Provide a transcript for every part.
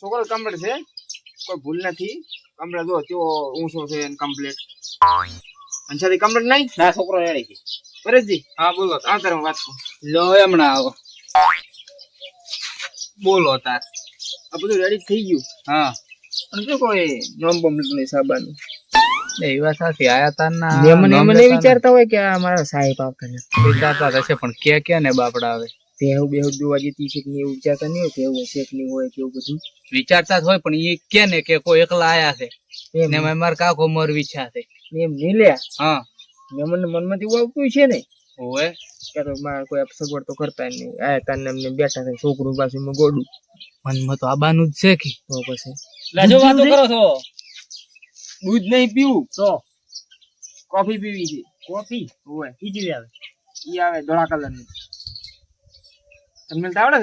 છોકરો કમળ છે. કોઈ ભૂલ નથી. કમળ જો તેઓ ઊંચો છે કમ્પ્લીટ અંશાથી કમળ નહીં? ના છોકરો રેડી છે. પરેશજી. હા બોલો આ તારે હું વાત કહું લો હમણાં આવો. બોલો તાર. આ બધું રેડી થઈ ગયું. હા. પણ શું કોઈ નોમ બોમ નહીં સાબાનું. એ વાત સાચી આયા તાર ના. એમને વિચારતા હોય કે આ મારા સાહેબ આવતા વિચારતા હશે પણ કે કે ને બાપડા આવે. ભેહું બેહું દોવા જતી છે કે એવું વિચારતા નહીં હોય ભેહું હશે કે નહીં હોય કે એવું બધું. વિચારતા જ હોય પણ એ કે ને કે કોઈ એકલા આયા છે. ને મેં માર કાકો મરવી ઈચ્છા છે. એમ મિલ્યા હા. મેં મને મનમાંથી એવું આવતું છે ને. હોય ત્યારે મારે કોઈ સગવડ તો કરતા જ નહીં આ તાને એમને બેઠા થાય છોકરું પાછું ગોડું. મનમાં તો આબાનું જ છે કે. તો પછી. લાજો વાતો કરો છો. દૂધ નહીં પીવું. તો. કોફી પીવી છે. કોફી? હોય ઈજી આવે ઈ આવે ધોળા કલરની. તમને મિલતા આવડે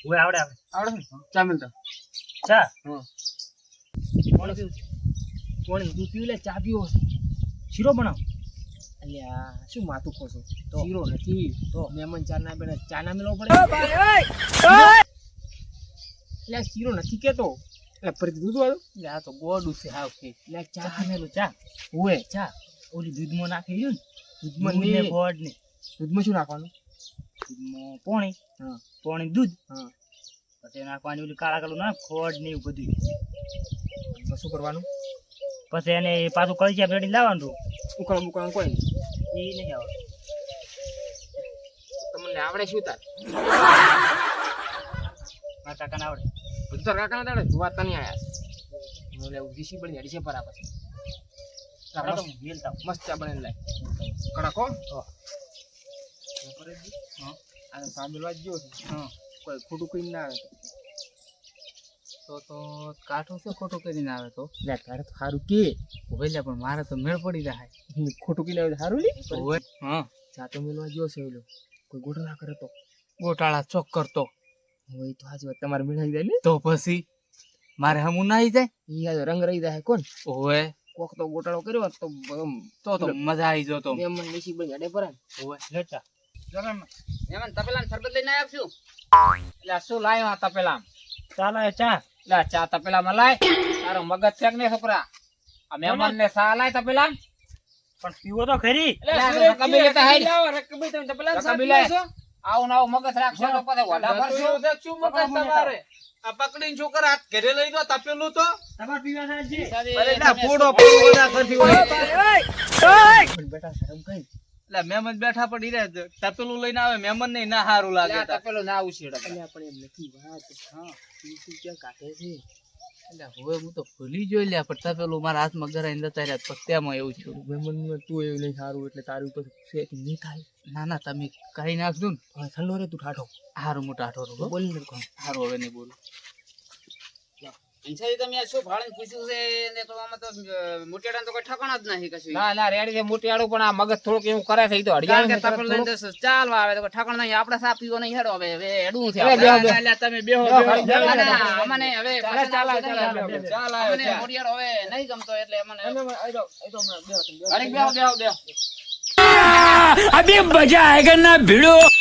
છે? આવડે આવે. આવડે છે? ચા મિલતા ચા? કોણ પીવું કોણ તું પીવું લે ચા પીવો. શીરો બનાવ. અલ્યા શું માથું ખોસો તો? શીરો નથી. તો. મહેમાન ચા ના બેને ચા ના મેળવો પડે. એટલે શીરો? નથી કેતો. એટલે ફરી દૂધ વાળું? એટલે આ તો ગોડું છે હાવ કે એટલે ચા ચા મેલું ચા. હોય ચા. ઓલી દૂધમાં નાખી ગયું ને દૂધમાં ને. ગોડ ને દૂધમાં શું નાખવાનું? દૂધમાં પોણી હા. પોણી દૂધ. હા. પછી નાખવાની ઓલી કાળા કાળું ના ખોડ ને એવું બધું શું કરવાનું? પછી એને પાછું કળિયા ભેડી લાવવાનું ઉકળ ઉકળ કોઈ એ નહીં આવે. તમને આવડે શું તાર? મારા કાકાને આવડે. બધું તાર કાકા ના આવડે? જોવા તને આયા છે. મને ઉધી પડી અડીશે પર આપે મસ્ત ચા બનાવીને લાય. કડાકો? હો. હા. સાંભળવા જ ગયો હા. કોઈ ખોટું કરીને ના આવે તો. તો કાઠું છે ખોટું કરીને આવે તો? લે તારે તો સારું કે. ઓલે પણ મારે તો મેળ પડી જાય. ખોટું કરીને આવે સારું લે. હોય. હા. ચા મેળવા મેલવા ગયો છે ઓલો. કોઈ ગોટાળા કરે તો? ગોટાળા ચોક કરતો. હોય તો વાત. તમારે મેળવી જાય ને? તો પછી? મારે હમું ના આવી જાય? ઈ આ રંગ રહી જાય કોણ? ઓએ કોક તો ગોટાળો કર્યો તો તો તો મજા આવી જતો. એમ નસીબ અડે પર હોય. લેટા એમાં તપેલા શરબત લઈને આવ્યો છું? એટલે શું લાયો આ તપેલા ચાલો ચા. લા ચા તપેલા લાય. તારો મગજ છે છોકરા? આ મહેમાન ને સા લાય તપેલા પણ પીવો તો ખરી. રકાબી લેતા હાય રકાબી લાય આવું આવું મગજ રાખશો તો પછી વડા ભરશો આ પકડીને છોકરા હાથ ઘરે લઈ ગયો તપેલું તો. તમારે પીવા છે અરે ના ફોડો ફોડો બધા કરતી હોય પણ બેટા શરમ કઈ? એટલે મહેમાન બેઠા પડી રહે છે. તપેલું લઈને આવે મહેમાન ને ના સારું લાગે તપેલો ના ઉછેડે એટલે પણ એમ નથી વાત. હા તું ક્યાં કાઢે છે? એટલે હવે હું તો ભૂલી જોઈ લ્યા પણ તપેલું મારા હાથમાં ગરાઈને જતા રહ્યા પછી તેમાં એવું છું મહેમાન તું એવું નહીં સારું એટલે તારી ઉપર સેટ નહીં થાય. ના ના તમે કરી નાખજો ને. ઠંડો રે તું ઠાઠો. હારું મોટા ઠાઠો રૂપિયા બોલી ને કોણ. હવે નહીં બોલું. તમે શું ભાડે પૂછ્યું છે ને તો આમાં તો મોટેડા તો કોઈ ઠકાણા જ નથી કશું ના ના રેડી છે પણ આ મગજ થોડુંક એવું કરે છે તો કારણ કે હડિયાળું છે તપેલ તરત લઈને ચાલવા આવે તો ઠકાણ નહીં આપણે સા પીવો નહીં હેડો હવે હવે હેડું છે અરે, બેહો, બેહો. એટલે તમે બેહો બેહો, બેહો. બેહો, ના, બેહો, ના, બેહો. અમને હવે ચાલે, પસંદ ચાલે, આવશે ચાલે, નહીં. બેહો, ચાલ અમને આવ્યો હવે નહીં ગમતો એટલે અમને અરે બેહો બેહો બેહો બસ,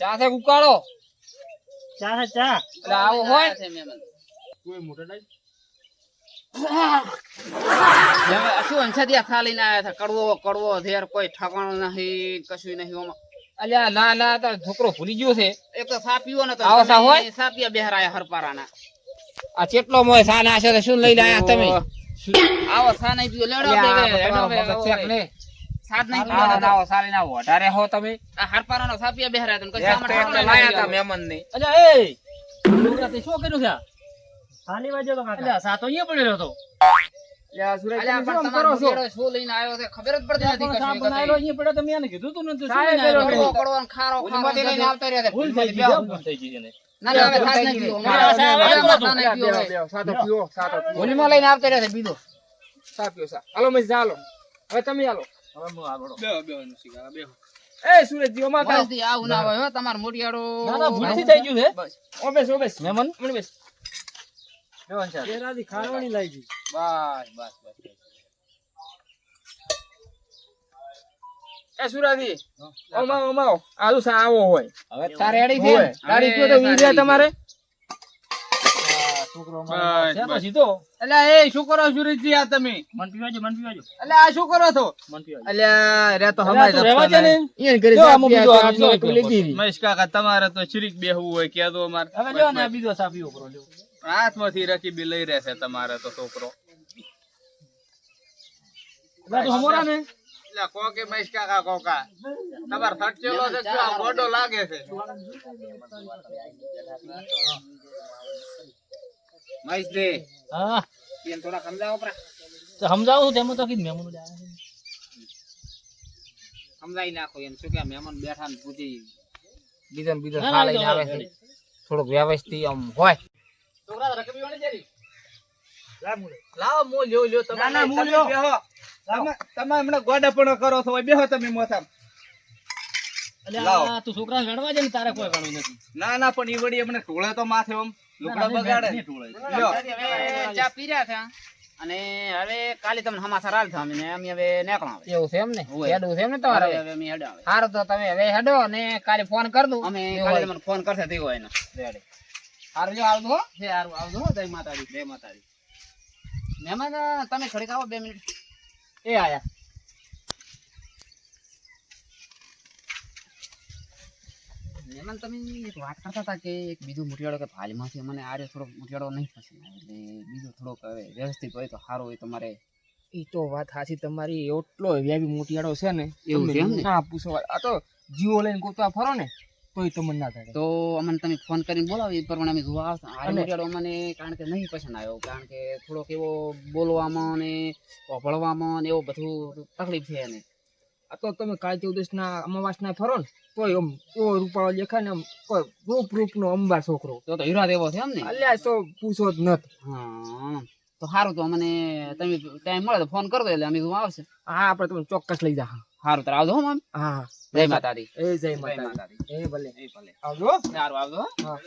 ચા છે ઉકાળો? ચા છે ચા. એટલે આવો હોય. છે મહેમાન. તું મોટા ડાઈ હવે શું અંશાથી આ લઈને આવ્યા હતા કડવો કડવો ઝેર કોઈ ઠકાણું નહીં કશું નહીં ઓમાં. અલ્યા ના ના છોકરો ભૂલી ગયો છે. એક તો સા ને તો આવો સા હોય? તમે બેહરાયા હરપારાના. આ ચેટલો મોય સા ના છે શું લઈને આયા તમે? આવો સા નહીં પીવો લેડો છે? સાત નહીં પીવાનો ના, સારી ના વધારે હો તમે. આ હરપારાનો સા પીવા બેહરાયા હતા ને કશું તો ઠકાણું લાયા નથી મહેમાન ને અલ્યા એ! છોકરા તે શું કર્યું છે? ખાલી વાજો તો કાકા અલ્યા સા અહીંયા પડેલો હતો. લે સુરેશ તમે કરો છો? શું લઈને આવ્યો છે? ખબર જ પડતી નથી કશું બનાવેલો અહીંયા પડ્યો તમે એને કીધું તું ને શું લઈને આવ્યો? પેલો કડવો કડવો ને ખારો ખારો લઈને આવતા રહ્યા બેહો. ભૂલ થઈ ગઈ ભૂલ થઈ ગઈ. ના, તો. સાતો સાતો લઈને આવતા રહ્યા બીજો. સા પીવો સા હાલો મજી હાલો. હવે તમે હાલો. હવે હું આગળ. એ સુરેશજી ઓમાં કામ મસ્તી આવું ના હોય હો, તમારો ના, ના, ભૂલથી થઈ ગયું છે. બસ. ઓબેસ ઓબેસ. ગઈ એ સુરાજી. સાવો હોય. હવે તારે રેડી છે? તારી તો વીર્યા તમારે? સીધો અલ્યા એ શું કરો સુરેશજી આ તમે. મન પીવાજો પીવાજો. આ શું કરો છો? પીવાજો. રે તો તું ને. મહેશ કાકા તમારે તો ચીરીક બેહવું હોય કે તો અમારે હવે જો ને બીજો સાપ પીવો કરો લ્યો. હાથમાંથી રકી બી લઈ રહેશે તમારે તો છોકરો. એટલે તું હમોરા ને. એટલે કોકે મહેશ કાકા કોકા. તમારે થટકેલો છે ગોડો લાગે છે. મહેશ દે હા. એને થોડા સમજાવો પરા. તો સમજાવું તેમ તો કીધું નાખો એને શું કે મહેમાન બેઠા ને પૂછી બીજો ને બીજો ખા લઈને આવે છે. થોડુંક વ્યવસ્થિત આમ હોય. છોકરા રકબી વાળી જરી લાવો મો લ્યો લ્યો તમે ના, ના, તમે લ્યો. બેહો. તમે તમે હમણાં ગોડાપણો કરો છો બેહો તમે મોથામ. તું છોકરા રડવા જાય ને તારે કોઈ ગણવું નથી. ના ના પણ ઈ વળી અમને ઢોળે તો માથે આમ. લુગડા બગાડે. લ્યો. ચા પી રહ્યા અને હવે કાલે તમને સમાચાર આલ અમે અમે હવે નીકળો એવું છે એમ ને? હેડું છે એમ ને તમારે હવે અમે હેડો સારું તો તમે હવે હેડો અને કાલે ફોન કર દઉં. અમે કાલે તમને ફોન કરશે તે હોય ને રેડી. સારું જો આવજો હો છે સારું આવજો જય માતાજી. જય માતાજી. મહેમાન તમે ખડકાવો બે મિનિટ. એ આયા. મહેમાન તમે એક વાત કરતા હતા કે એક બીજો મુઠિયાળો કે ભાલીમાંથી મને આરે થોડો મુઠિયાળો નહીં પસંદ આવે. એટલે બીજો થોડોક હવે વ્યવસ્થિત હોય તો સારું હોય તમારે. એ તો વાત સાચી તમારી એટલો વ્યાવી મોટિયાળો છે ને એવું છે એમ ને? ના પૂછો. આ તો જીવો લઈને ગોતવા ફરો ને તોય તમને ના થાય. તો અમને તમે ફોન કરીને બોલાવી એ પ્રમાણે અમે જોવા આવતા આ મુઠિયાળો અમને કારણ કે નહીં પસંદ આવ્યો કારણ કે થોડોક એવો બોલવામાં ને ભળવામાં ને એવું બધું તકલીફ છે એને. તો તમે કાળજી ચૌદસ અમાવાસના ફરો ને તોય આમ એવો રૂપાળો દેખાય ને આમ કોઈ રૂપ રૂપ નો અંબા છોકરો. તો તો હીરા દેવો છે એમ ને? અલ્યા તો પૂછો જ નત. તો સારું તો મને તમે ટાઈમ મળે તો ફોન કરો એટલે અમે આવશે. હા આપણે તમને ચોક્કસ લઈ જા સારું તો આવજો મમ. હા જય માતાજી. એ જય માતાજી. એ ભલે. એ ભલે. આવજો સારું આવજો હો. હા.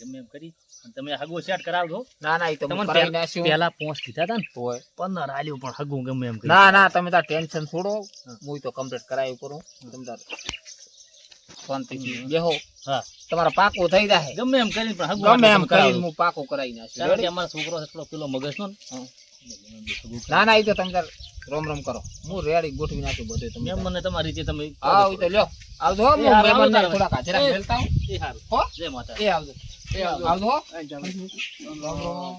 ગમે એમ કરી તમે હગો સેટ કરાવજો. ના ના એ તો તમને. પેલા પોંચ કીધા હતા ને? તોય. 15 આલ્યો પણ હગું ગમે એમ કરી. ના ના તમે તાર ટેન્શન છોડો. હું. તો કમ્પ્લીટ કરાવી કરું. તમે તાર શાંતિથી બેહો. હા. તમારા પાકો થઈ જાય ગમે એમ કરીને પણ હગું ગમે એમ કરીને. હું પાકું કરાવી અમારો છોકરો એટલો થોડો પેલો મગજ નો. ના ના એ તો તમે તાર રોમ રોમ કરો. હું રેડી ગોઠવી નાખ્યું બધું તમે મને તમારી રીતે તમે આવ તો લ્યો. આવજો હું મહેમાન મહેમાનને આવજો થોડાક મેલતા હું એ હારું. હો? જય માતા એ આવજો. એ આવજો. આવજો રોમ રોમ.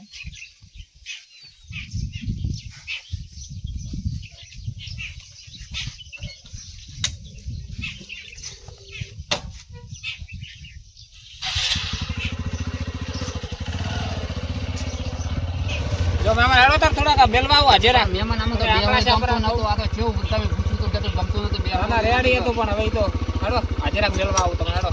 જો મેમાન હેડો તાર થોડાક મેલવા આવો હાજરા મહેમાન આમાં તો બેહવા ગમતું નતો આ તો કેવું તમે પૂછ્યું તો કે ગમતું નહોતું બેહવા રેડી હતું પણ હવે તો હેડો હાજરા મેલવા આવો તમે હેડો.